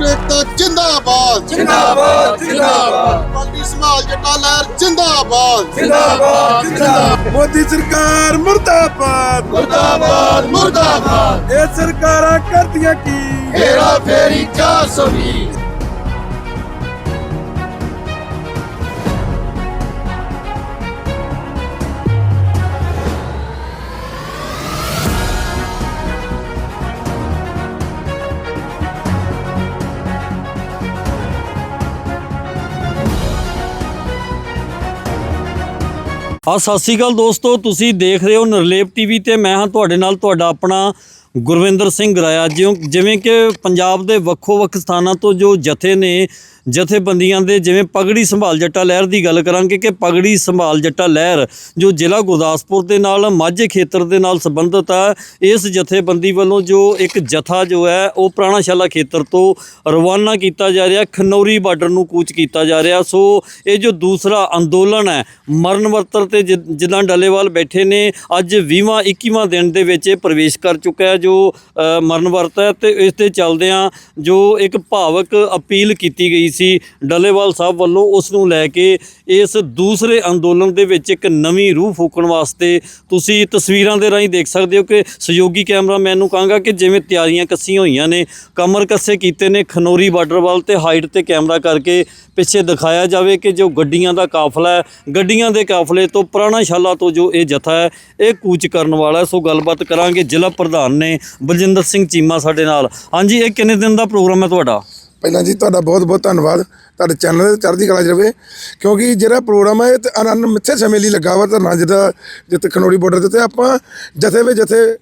ਮਜ਼ਦੂਰ ਏਕਤਾ ਜਿੰਦਾਬਾਦ। ਜਿੰਦਾਬਾਦ ਜਿੰਦਾਬਾਦ। ਪਾਰਟੀ ਸੰਭਾਲ ਜੱਟਾ ਲਹਿਰ ਜਿੰਦਾਬਾਦ। ਜਿੰਦਾਬਾਦ ਜਿੰਦਾਬਾਦ। ਮੋਦੀ ਸਰਕਾਰ ਮੁਰਦਾਬਾਦ। ਮੁਰਦਾਬਾਦ ਮੁਰਦਾਬਾਦ। ਇਹ ਸਰਕਾਰਾਂ ਕਰਦੀਆਂ ਕੀ? ਹੇਰਾ ਫੇਰੀ 420 ਆ ਸਤਿ ਸ੍ਰੀ ਅਕਾਲ ਦੋਸਤੋ, ਤੁਸੀਂ ਦੇਖ ਰਹੇ ਹੋ ਨਰਲੇਪ ਟੀਵੀ ਤੇ ਮੈਂ ਹਾਂ ਤੁਹਾਡੇ ਨਾਲ ਤੁਹਾਡਾ ਆਪਣਾ ਗੁਰਵਿੰਦਰ ਸਿੰਘ ਰਾਇਆ, ਜਿਉਂ ਜਿਵੇਂ ਕਿ ਪੰਜਾਬ ਦੇ ਵੱਖੋ ਵੱਖ ਸਥਾਨਾਂ ਤੋਂ ਜੋ ਜਥੇ ਨੇ, ਜਥੇਬੰਦੀਆਂ ਦੇ ਜਿਵੇਂ ਪਗੜੀ ਸੰਭਾਲ ਜੱਟਾ ਲਹਿਰ ਦੀ ਗੱਲ ਕਰਾਂਗੇ ਕਿ ਪਗੜੀ ਸੰਭਾਲ ਜੱਟਾ ਲਹਿਰ ਜੋ ਜ਼ਿਲ੍ਹਾ ਗੁਰਦਾਸਪੁਰ ਦੇ ਨਾਲ, ਮਾਝੇ ਖੇਤਰ ਦੇ ਨਾਲ ਸੰਬੰਧਿਤ ਹੈ, ਇਸ ਜਥੇਬੰਦੀ ਵੱਲੋਂ ਜੋ ਇੱਕ ਜਥਾ ਜੋ ਹੈ, ਉਹ ਪ੍ਰਾਣਾਸ਼ਾਲਾ ਖੇਤਰ ਤੋਂ ਰਵਾਨਾ ਕੀਤਾ ਜਾ ਰਿਹਾ, ਖਨੌਰੀ ਬਾਰਡਰ ਨੂੰ ਕੂਚ ਕੀਤਾ ਜਾ ਰਿਹਾ। ਸੋ ਇਹ ਜੋ ਦੂਸਰਾ ਅੰਦੋਲਨ ਹੈ, ਮਰਨ ਵਰਤਰ ਤੇ ਜਿ- ਜਿੱਦਾਂ ਡੱਲੇਵਾਲ ਬੈਠੇ ਨੇ, ਅੱਜ 20ਵਾਂ 21ਵਾਂ ਦਿਨ ਦੇ ਵਿੱਚ ਇਹ ਪ੍ਰਵੇਸ਼ ਕਰ ਚੁੱਕਾ ਹੈ ਜੋ ਮਰਨ ਵਰਤ ਹੈ ਤੇ ਇਸ ਤੇ ਚੱਲਦਿਆਂ ਜੋ ਇੱਕ ਭਾਵਕ ਅਪੀਲ ਕੀਤੀ ਗਈ ਸੀ ਡੱਲੇਵਾਲ ਸਾਹਿਬ ਵੱਲੋਂ, ਉਸ ਨੂੰ ਲੈ ਕੇ ਇਸ ਦੂਸਰੇ ਅੰਦੋਲਨ ਦੇ ਵਿੱਚ ਇੱਕ ਨਵੀਂ ਰੂਹ ਫੂਕਣ ਵਾਸਤੇ ਤੁਸੀਂ ਤਸਵੀਰਾਂ ਦੇ ਰਾਹੀਂ ਦੇਖ ਸਕਦੇ ਹੋ ਕਿ ਸਹਿਯੋਗੀ ਕੈਮਰਾਮੈਨ ਨੂੰ ਕਹਾਂਗਾ ਕਿ ਜਿਵੇਂ ਤਿਆਰੀਆਂ ਕੱਸੀਆਂ ਹੋਈਆਂ ਨੇ, ਕਮਰ ਕੱਸੇ ਕੀਤੇ ਨੇ ਖਨੌਰੀ ਬਾਰਡਰ ਵੱਲ ਤੇ ਹਾਈਟ ਤੇ ਕੈਮਰਾ ਕਰਕੇ ਪਿੱਛੇ ਦਿਖਾਇਆ ਜਾਵੇ ਕਿ ਜੋ ਗੱਡੀਆਂ ਦਾ ਕਾਫਲਾ ਹੈ, ਗੱਡੀਆਂ ਦੇ ਕਾਫਲੇ ਤੋਂ ਪੁਰਾਣਾ ਸ਼ਾਲਾ ਤੋਂ ਜੋ ਇਹ ਜਥਾ ਹੈ, ਇਹ ਕੂਚ ਕਰਨ ਵਾਲਾ ਸੋ ਗੱਲਬਾਤ ਕਰਾਂਗੇ ਜ਼ਿਲ੍ਹਾ ਪ੍ਰਧਾਨ ਨੇ ਬਲਜਿੰਦਰ ਸਿੰਘ ਚੀਮਾ ਸਾਡੇ ਨਾਲ। ਹਾਂਜੀ, ਇਹ ਕਿੰਨੇ ਦਿਨ ਦਾ ਪ੍ਰੋਗਰਾਮ ਹੈ ਤੁਹਾਡਾ? ਪਹਿਲਾਂ ਜੀ, ਤੁਹਾਡਾ ਬਹੁਤ ਬਹੁਤ ਧੰਨਵਾਦ। ਤੁਹਾਡੇ ਚੈਨਲ ਤੇ ਚੜ੍ਹਦੀ ਕਲਾ 'ਚ ਰਵੇ। ਕਿਉਂਕਿ ਜਿਹੜਾ ਪ੍ਰੋਗਰਾਮ ਹੈ, ਇਹ ਤੇ ਅਨੰਨ ਮਿੱਥੇ ਸਮੇਂ ਲਈ ਲੱਗਾ ਵਾ ਧਰਨਾ ਜਿਹੜਾ ਜਿੱਥੇ ਖਨੋੜੀ ਬਾਰਡਰ ਤੇ ਆਪਾਂ ਜਥੇ ਵਿੱਚ ਜਥੇ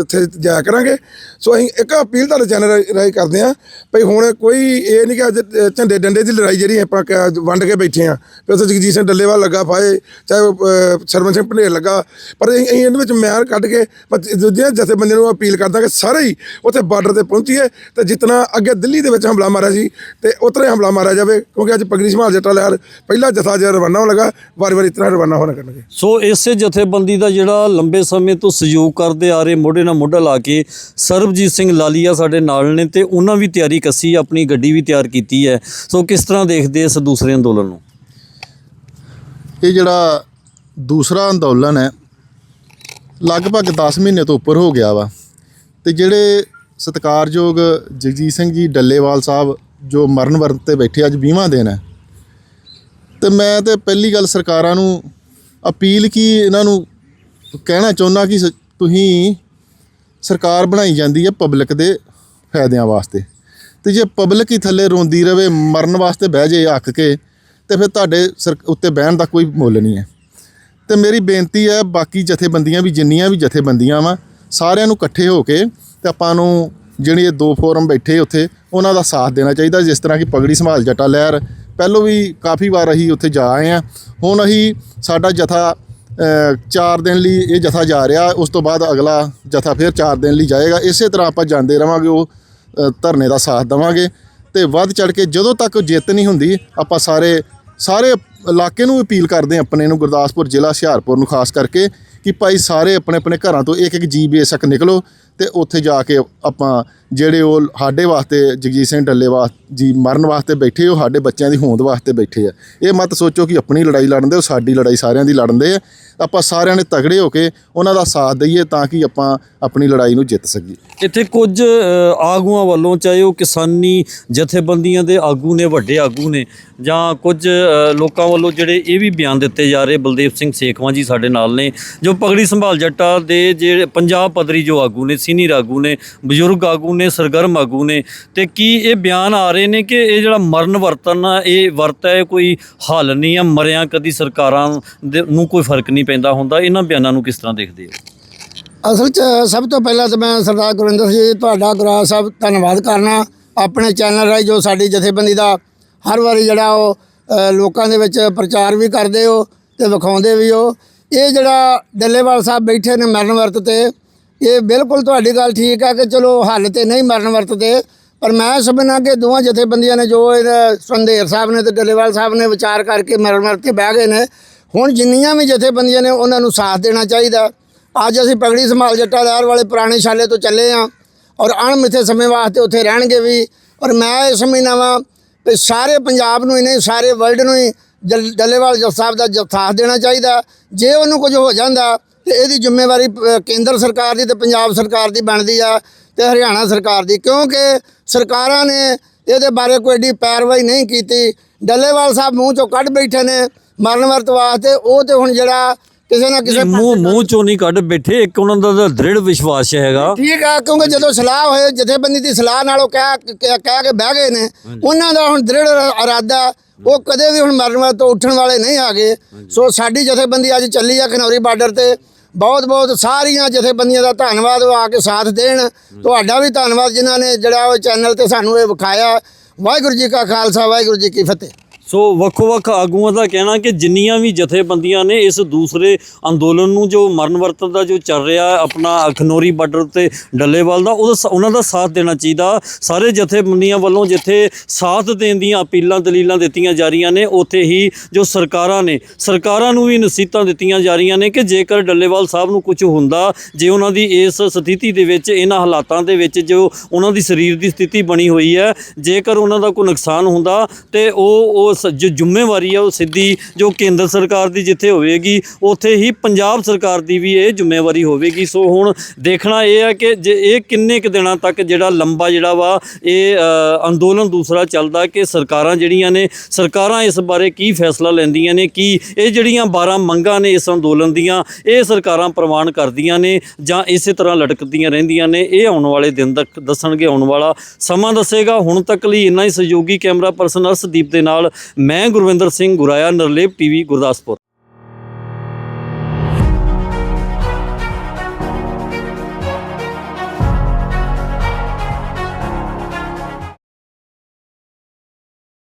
ਉੱਥੇ ਜਾਇਆ ਕਰਾਂਗੇ। ਸੋ ਅਸੀਂ ਇੱਕ ਅਪੀਲ ਤੁਹਾਡੇ ਚੈਨਲ ਰਾਹੀਂ ਕਰਦੇ ਹਾਂ ਭਈ ਹੁਣ ਕੋਈ ਇਹ ਨਹੀਂ ਕਿ ਅੱਜ ਝੰਡੇ ਡੰਡੇ ਦੀ ਲੜਾਈ ਜਿਹੜੀ ਆਪਾਂ ਕ- ਵੰਡ ਕੇ ਬੈਠੇ ਆ ਵੀ ਉੱਥੇ ਜਗਜੀਤ ਸਿੰਘ ਡੱਲੇਵਾਲ ਲੱਗਾ ਫਾਏ ਚਾਹੇ ਉਹ, ਅਹ, ਸਰਵਨ ਸਿੰਘ ਭਨੇਰ ਲੱਗਾ। ਪਰ ਅਸੀਂ ਅਸੀਂ ਇਹਦੇ ਵਿੱਚ ਮਿਆਰ ਕੱਢ ਕੇ ਪਰ ਦੂਜੇ ਜਥੇਬੰਦੀਆਂ ਨੂੰ ਅਪੀਲ ਕਰਦਾ ਕਿ ਸਾਰੇ ਹੀ ਉੱਥੇ ਬਾਰਡਰ ਤੇ ਪਹੁੰਚੀਏ ਤੇ ਜਿਤਨਾ ਅੱਗੇ ਦਿੱਲੀ ਦੇ ਵਿੱਚ ਹਮਲਾ ਮਾਰਿਆ ਸੀ ਤੇ ਉਤਰੇ ਹਮਲਾ ਮਾਰਿਆ ਜਾਵੇ ਕਿਉਂਕਿ ਅੱਜ ਪਗੜੀ ਸੰਭਾਲ ਜੱਟਾ ਲਹਿਰ ਪਹਿਲਾ ਜਥਾ ਜਿਹੜਾ ਰਵਾਨਾ ਹੋਣ ਲੱਗਾ ਵਾਰੀ ਵਾਰੀ ਇਤਨਾ ਰਵਾਨਾ ਹੋਣਾ ਕਰਨਗੇ। ਸੋ ਇਸੇ ਜਥੇਬੰਦੀ ਦਾ ਜਿਹੜਾ ਲੰਬੇ ਸਮੇਂ ਤੋਂ ਸਹਿਯੋਗ ਕਰ ਕਰਦੇ ਆ ਰਹੇ ਮੋਢੇ ਨਾਲ ਮੋਢਾ ਲਾ ਕੇ ਸਰਬਜੀਤ ਸਿੰਘ ਲਾਲੀਆ ਸਾਡੇ ਨਾਲ ਨੇ ਤੇ ਉਹਨਾਂ ਵੀ ਤਿਆਰੀ ਕੱਸੀ, ਆਪਣੀ ਗੱਡੀ ਵੀ ਤਿਆਰ ਕੀਤੀ ਹੈ। ਸੋ ਕਿਸ ਤਰ੍ਹਾਂ ਦੇਖਦੇ ਇਸ ਦੂਸਰੇ ਅੰਦੋਲਨ ਨੂੰ? ਇਹ ਜਿਹੜਾ ਦੂਸਰਾ ਅੰਦੋਲਨ ਹੈ, ਲਗਭਗ 10 ਮਹੀਨੇ ਤੋਂ ਉੱਪਰ ਹੋ ਗਿਆ ਵਾ। ਤੇ ਜਿਹੜੇ ਸਤਿਕਾਰਯੋਗ ਜਗਜੀਤ ਸਿੰਘ ਜੀ ਡੱਲੇਵਾਲ ਸਾਹਿਬ, ਜੋ ਮਰਨ ਵਰਤ ਤੇ ਬੈਠੇ ਅੱਜ 20ਵਾਂ ਦਿਨ ਹੈ, ਤੇ ਮੈਂ ਤੇ ਪਹਿਲੀ ਗੱਲ ਸਰਕਾਰਾਂ ਨੂੰ ਅਪੀਲ ਕੀ ਇਹਨਾਂ ਨੂੰ ਕਹਿਣਾ ਚਾਹੁੰਦਾ ਕਿ ਸ- ਤੁਸੀਂ ਸਰਕਾਰ ਬਣਾਈ ਜਾਂਦੀ ਹੈ ਪਬਲਿਕ ਦੇ ਫਾਇਦਿਆਂ ਵਾਸਤੇ। ਤੇ ਜੇ ਪਬਲਿਕ ਹੀ ਥੱਲੇ ਰੋਂਦੀ ਰਵੇ, ਮਰਨ ਵਾਸਤੇ ਬਹਿ ਜੇ ਅੱਕ ਕੇ, ਤੇ ਫਿਰ ਤੁਹਾਡੇ ਸਰ ਉੱਤੇ ਬਹਿਣ ਦਾ ਕੋਈ ਮੁੱਲ ਨਹੀਂ ਹੈ। ਤੇ ਮੇਰੀ ਬੇਨਤੀ ਹੈ, ਬਾਕੀ ਜਥੇਬੰਦੀਆਂ ਵੀ ਜਿੰਨੀਆਂ ਵੀ ਜਥੇਬੰਦੀਆਂ ਵਾ, ਸਾਰਿਆਂ ਨੂੰ ਇਕੱਠੇ ਹੋ ਕੇ ਤੇ ਆਪਾਂ ਨੂੰ ਜਿਹੜੀ ਇਹ ਦੋ ਫੋਰਮ ਬੈਠੇ ਉੱਥੇ, ਉਹਨਾਂ ਦਾ ਸਾਥ ਦੇਣਾ ਚਾਹੀਦਾ, ਜਿਸ ਤਰ੍ਹਾਂ ਕਿ ਪਗੜੀ ਸੰਭਾਲ ਜੱਟਾ ਲਹਿਰ। ਪਹਿਲੋਂ ਵੀ ਕਾਫੀ ਵਾਰ ਅਸੀਂ ਉੱਥੇ ਜਾ ਆਏ ਆ ਹੁਣ ਅਸੀਂ ਸਾਡਾ ਜਥਾ 4 ਦਿਨ ਲਈ ਇਹ ਜਥਾ ਜਾ ਰਿਹਾ, ਉਸ ਤੋਂ ਬਾਅਦ ਅਗਲਾ ਜਥਾ ਫਿਰ 4 ਦਿਨ ਲਈ ਜਾਏਗਾ। ਇਸੇ ਤਰ੍ਹਾਂ ਆਪਾਂ ਜਾਂਦੇ ਰਵਾਂਗੇ, ਉਹ ਧਰਨੇ ਦਾ ਸਾਥ ਦੇਵਾਂਗੇ। ਤੇ ਵੱਧ ਚੜ ਕੇ ਜਦੋਂ ਤੱਕ ਜਿੱਤ ਨਹੀਂ ਹੁੰਦੀ, ਆਪਾਂ ਸਾਰੇ ਸਾਰੇ ਇਲਾਕੇ ਨੂੰ ਅਪੀਲ ਕਰਦੇ ਹਾਂ ਆਪਣੇ ਨੂੰ, ਗੁਰਦਾਸਪੁਰ ਜ਼ਿਲ੍ਹਾ ਹੁਸ਼ਿਆਰਪੁਰ ਨੂੰ, ਖਾਸ ਕਰਕੇ ਕਿ ਭਾਈ ਸਾਰੇ ਆਪਣੇ ਆਪਣੇ ਘਰਾਂ ਤੋਂ ਇੱਕ ਇੱਕ ਜੀ ਬੇਸ਼ੱਕ ਨਿਕਲੋ ਤੇ ਉੱਥੇ ਜਾ ਕੇ ਆਪਾਂ ਜਿਹੜੇ ਉਹ ਸਾਡੇ ਵਾਸਤੇ, ਜਗਜੀਤ ਸਿੰਘ ਡੱਲੇ ਡੱਲੇਵਾਲ ਜੀ ਮਰਨ ਵਾਸਤੇ ਬੈਠੇ, ਉਹ ਸਾਡੇ ਬੱਚਿਆਂ ਦੀ ਹੋਂਦ ਵਾਸਤੇ ਬੈਠੇ ਆ। ਇਹ ਮਤ ਸੋਚੋ ਕਿ ਆਪਣੀ ਲੜਾਈ ਲੜਨ ਦੇ, ਉਹ ਸਾਡੀ ਲੜਾਈ ਸਾਰਿਆਂ ਦੀ ਲੜਨਦੇ ਆ। ਆਪਾਂ ਸਾਰਿਆਂ ਨੇ ਤਗੜੇ ਹੋ ਕੇ ਉਹਨਾਂ ਦਾ ਸਾਥ ਦਈਏ ਤਾਂ ਕਿ ਆਪਾਂ ਆਪਣੀ ਲੜਾਈ ਨੂੰ ਜਿੱਤ ਸਕੀਏ। ਇੱਥੇ ਕੁਝ ਆਗੂਆਂ ਵੱਲੋਂ, ਚਾਹੇ ਉਹ ਕਿਸਾਨੀ ਜਥੇਬੰਦੀਆਂ ਦੇ ਆਗੂ ਨੇ, ਵੱਡੇ ਆਗੂ ਨੇ, ਜਾਂ ਕੁਝ ਲੋਕਾਂ ਵੱਲੋਂ ਜਿਹੜੇ ਇਹ ਵੀ ਬਿਆਨ ਦਿੱਤੇ ਜਾ ਰਹੇ, ਬਲਦੇਵ ਸਿੰਘ ਸੇਖਵਾਂ ਜੀ ਸਾਡੇ ਨਾਲ ਨੇ, ਜੋ ਪਗੜੀ ਸੰਭਾਲ ਜੱਟਾ ਦੇ ਜਿਹੜੇ ਪੰਜਾਬ ਪੱਧਰੀ ਜੋ ਆਗੂ ਨੇ, ਸੀਨੀਅਰ ਆਗੂ ਨੇ, ਬਜ਼ੁਰਗ ਆਗੂ ਨੇ ਸਰਗਰਮ ਆਗੂ ਨੇ। ਤੇ ਕੀ ਇਹ ਬਿਆਨ ਆ ਰਹੇ ਨੇ ਕਿ ਇਹ ਜਿਹੜਾ ਮਰਨ ਵਰਤਨ ਆ ਇਹ ਵਰਤ ਹੈ ਕੋਈ ਹੱਲ ਨਹੀਂ ਆ ਮਰਿਆਂ ਕਦੀ ਸਰਕਾਰਾਂ ਦੇ ਨੂੰ ਕੋਈ ਫ਼ਰਕ ਨਹੀਂ ਪੈਂਦਾ ਹੁੰਦਾ। ਇਹਨਾਂ ਬਿਆਨਾਂ ਨੂੰ ਕਿਸ ਤਰ੍ਹਾਂ ਦੇਖਦੇ ਹੋ? ਅਸਲ 'ਚ ਸਭ ਤੋਂ ਪਹਿਲਾਂ ਤਾਂ ਮੈਂ ਸਰਦਾਰ ਗੁਰਿੰਦਰ ਸਿੰਘ ਜੀ ਤੁਹਾਡਾ ਗੁਰਾ ਸਾਹਿਬ ਧੰਨਵਾਦ ਕਰਨਾ। ਆਪਣੇ ਚੈਨਲ ਰਾਹੀਂ ਜੋ ਸਾਡੀ ਜਥੇਬੰਦੀ ਦਾ ਹਰ ਵਾਰੀ ਜਿਹੜਾ ਉਹ ਅ, ਲੋਕਾਂ ਦੇ ਵਿੱਚ ਪ੍ਰਚਾਰ ਵੀ ਕਰਦੇ ਹੋ ਤੇ ਵਿਖਾਉਂਦੇ ਵੀ ਹੋ। ਇਹ ਜਿਹੜਾ ਡੱਲੇਵਾਲ ਸਾਹਿਬ ਬੈਠੇ ਨੇ ਮਰਨ ਵਰਤ ਤੇ ਇਹ ਬਿਲਕੁਲ ਤੁਹਾਡੀ ਗੱਲ ਠੀਕ ਹੈ ਕਿ ਚਲੋ ਹੱਲ ਤੇ ਨਹੀਂ ਮਰਨ ਵਰਤਦੇ, ਪਰ ਮੈਂ ਸਮਝਣਾ ਕਿ ਦੋਵਾਂ ਜਥੇਬੰਦੀਆਂ ਨੇ ਜੋ ਇਹ ਸੰਧੇਰ ਸਾਹਿਬ ਨੇ ਤੇ ਡੱਲੇਵਾਲ ਸਾਹਿਬ ਨੇ ਵਿਚਾਰ ਕਰਕੇ ਮਰਨ ਵਰਤ ਕੇ ਬਹਿ ਗਏ ਨੇ, ਹੁਣ ਜਿੰਨੀਆਂ ਵੀ ਜਥੇਬੰਦੀਆਂ ਨੇ ਉਹਨਾਂ ਨੂੰ ਸਾਥ ਦੇਣਾ ਚਾਹੀਦਾ। ਅੱਜ ਅਸੀਂ ਪਗੜੀ ਸੰਭਾਲ ਜੱਟਾ ਲਹਿਰ ਵਾਲੇ ਪੁਰਾਣੇ ਸ਼ਾਲੇ ਤੋਂ ਚੱਲੇ ਆ ਔਰ ਅਣਮਿੱਥੇ ਸਮੇਂ ਵਾਸਤੇ ਉੱਥੇ ਰਹਿਣਗੇ ਵੀ। ਔਰ ਮੈਂ ਇਹ ਸਮਝਦਾ ਵਾਂ ਕਿ ਸਾਰੇ ਪੰਜਾਬ ਨੂੰ ਹੀ ਨਹੀਂ, ਸਾਰੇ ਵਰਲਡ ਨੂੰ ਹੀ ਜਲ- ਡੱਲੇਵਾਲ ਜੱਜ ਸਾਹਿਬ ਦਾ ਜ- ਸਾਥ ਦੇਣਾ ਚਾਹੀਦਾ। ਜੇ ਉਹਨੂੰ ਕੁਝ ਹੋ ਜਾਂਦਾ ਤੇ ਇਹਦੀ ਜ਼ਿੰਮੇਵਾਰੀ ਕੇਂਦਰ ਸਰਕਾਰ ਦੀ ਤੇ ਪੰਜਾਬ ਸਰਕਾਰ ਦੀ ਬਣਦੀ ਆ ਤੇ ਹਰਿਆਣਾ ਸਰਕਾਰ ਦੀ। ਕਿਉਂਕਿ ਸਰਕਾਰਾਂ ਨੇ ਇਹਦੇ ਬਾਰੇ ਕੋਈ ਏਡੀ ਪੈਰਵਾਈ ਨਹੀਂ ਕੀਤੀ। ਡੱਲੇਵਾਲ ਸਾਹਿਬ ਮੂੰਹ ਚੋਂ ਕੱਢ ਬੈਠੇ ਨੇ ਮਰਨ ਵਰਤ ਵਾਸਤੇ। ਉਹ ਤੇ ਹੁਣ ਜਿਹੜਾ ਕਿਸੇ ਨਾ ਕਿਸੇ ਮੂੰਹ ਮੂੰਹ ਚੋਂ ਨਹੀਂ ਕੱਢ ਬੈਠੇ। ਇੱਕ ਉਹਨਾਂ ਦਾ ਤਾਂ ਦ੍ਰਿੜ ਵਿਸ਼ਵਾਸ ਹੈਗਾ। ਠੀਕ ਆ ਕਿਉਂਕਿ ਜਦੋਂ ਸਲਾਹ ਹੋਏ ਜਥੇਬੰਦੀ ਦੀ ਸਲਾਹ ਨਾਲ ਉਹ ਕਹਿ ਕਹਿ ਕੇ ਬਹਿ ਗਏ ਨੇ। ਉਹਨਾਂ ਦਾ ਹੁਣ ਦ੍ਰਿੜ ਇਰਾਦਾ ਉਹ ਕਦੇ ਵੀ ਹੁਣ ਮਰਨ ਵਾਲੇ ਤੋਂ ਉੱਠਣ ਵਾਲੇ ਨਹੀਂ ਆਗੇ ਸੋ ਸਾਡੀ ਜਥੇਬੰਦੀ ਅੱਜ ਚੱਲੀ ਆ ਖਨੌਰੀ ਬਾਰਡਰ ਤੇ। ਬਹੁਤ ਬਹੁਤ ਸਾਰੀਆਂ ਜਥੇਬੰਦੀਆਂ ਦਾ ਧੰਨਵਾਦ ਉਹ ਆ ਕੇ ਸਾਥ ਦੇਣ। ਤੁਹਾਡਾ ਵੀ ਧੰਨਵਾਦ ਜਿਨ੍ਹਾਂ ਨੇ ਜਿਹੜਾ ਉਹ ਚੈਨਲ ਤੇ ਸਾਨੂੰ ਇਹ ਵਿਖਾਇਆ। ਵਾਹਿਗੁਰੂ ਜੀ ਕਾ ਖਾਲਸਾ, ਵਾਹਿਗੁਰੂ ਜੀ ਕੀ ਫਤਿਹ। ਸੋ ਵੱਖੋ-ਵੱਖ ਆਗੂਆਂ ਦਾ ਕਹਿਣਾ ਕਿ ਜਿੰਨੀਆਂ ਵੀ ਜਥੇਬੰਦੀਆਂ ਨੇ ਇਸ ਦੂਸਰੇ ਅੰਦੋਲਨ ਨੂੰ ਜੋ ਮਰਨ ਵਰਤ ਦਾ ਜੋ ਚੱਲ ਰਿਹਾ ਆਪਣਾ ਖਨੌਰੀ ਬਾਰਡਰ ਤੇ ਡੱਲੇਵਾਲ ਦਾ, ਉਹਦਾ ਉਹਨਾਂ ਦਾ ਸਾਥ ਦੇਣਾ ਚਾਹੀਦਾ। ਸਾਰੇ ਜਥੇਬੰਦੀਆਂ ਵੱਲੋਂ ਜਿੱਥੇ ਸਾਥ ਦੇਣ ਦੀਆਂ ਅਪੀਲਾਂ, ਦਲੀਲਾਂ ਦਿੱਤੀਆਂ ਜਾ ਰਹੀਆਂ ਨੇ, ਉੱਥੇ ਹੀ ਜੋ ਸਰਕਾਰਾਂ ਨੇ, ਸਰਕਾਰਾਂ ਨੂੰ ਵੀ ਨਸੀਹਤਾਂ ਦਿੱਤੀਆਂ ਜਾ ਰਹੀਆਂ ਨੇ ਕਿ ਜੇਕਰ ਡੱਲੇਵਾਲ ਸਾਹਿਬ ਨੂੰ ਕੁਝ ਹੁੰਦਾ, ਜੇ ਉਹਨਾਂ ਦੀ ਇਸ ਸਥਿਤੀ ਦੇ ਵਿੱਚ, ਇਹਨਾਂ ਹਾਲਾਤਾਂ ਦੇ ਵਿੱਚ ਜੋ ਉਹਨਾਂ ਦੀ ਸਰੀਰ ਦੀ ਸਥਿਤੀ ਬਣੀ ਹੋਈ ਹੈ, ਜੇਕਰ ਉਹਨਾਂ ਦਾ ਕੋਈ ਨੁਕਸਾਨ ਹੁੰਦਾ, ਤੇ ਉਹ ਉਸ ਜੋ ਜ਼ਿੰਮੇਵਾਰੀ ਆ, ਉਹ ਸਿੱਧੀ ਜੋ ਕੇਂਦਰ ਸਰਕਾਰ ਦੀ ਜਿੱਥੇ ਹੋਵੇਗੀ, ਉੱਥੇ ਹੀ ਪੰਜਾਬ ਸਰਕਾਰ ਦੀ ਵੀ ਇਹ ਜ਼ਿੰਮੇਵਾਰੀ ਹੋਵੇਗੀ। ਸੋ ਹੁਣ ਦੇਖਣਾ ਇਹ ਹੈ ਕਿ ਜੇ ਇਹ ਕਿੰਨੇ ਕੁ ਦਿਨਾਂ ਤੱਕ ਜਿਹੜਾ ਲੰਬਾ ਜਿਹੜਾ ਵਾ, ਇਹ ਅੰਦੋਲਨ ਦੂਸਰਾ ਚੱਲਦਾ, ਕਿ ਸਰਕਾਰਾਂ ਜਿਹੜੀਆਂ ਨੇ, ਸਰਕਾਰਾਂ ਇਸ ਬਾਰੇ ਕੀ ਫੈਸਲਾ ਲੈਂਦੀਆਂ ਨੇ, ਕੀ ਇਹ ਜਿਹੜੀਆਂ 12 ਮੰਗਾਂ ਨੇ ਇਸ ਅੰਦੋਲਨ ਦੀਆਂ, ਇਹ ਸਰਕਾਰਾਂ ਪ੍ਰਵਾਨ ਕਰਦੀਆਂ ਨੇ ਜਾਂ ਇਸੇ ਤਰ੍ਹਾਂ ਲਟਕਦੀਆਂ ਰਹਿੰਦੀਆਂ ਨੇ, ਇਹ ਆਉਣ ਵਾਲੇ ਦਿਨ ਤੱਕ ਦੱਸਣਗੇ, ਆਉਣ ਵਾਲਾ ਸਮਾਂ ਦੱਸੇਗਾ। ਹੁਣ ਤੱਕ ਲਈ ਇੰਨਾ ਹੀ ਸਹਿਯੋਗੀ ਕੈਮਰਾ ਪਰਸਨ ਅਰਸ਼ਦੀਪ ਦੇ ਨਾਲ ਮੈਂ ਗੁਰਵਿੰਦਰ ਸਿੰਘ ਗੁਰਾਇਆ ਨਰਲੇਪ ਟੀਵੀ ਗੁਰਦਾਸਪੁਰ।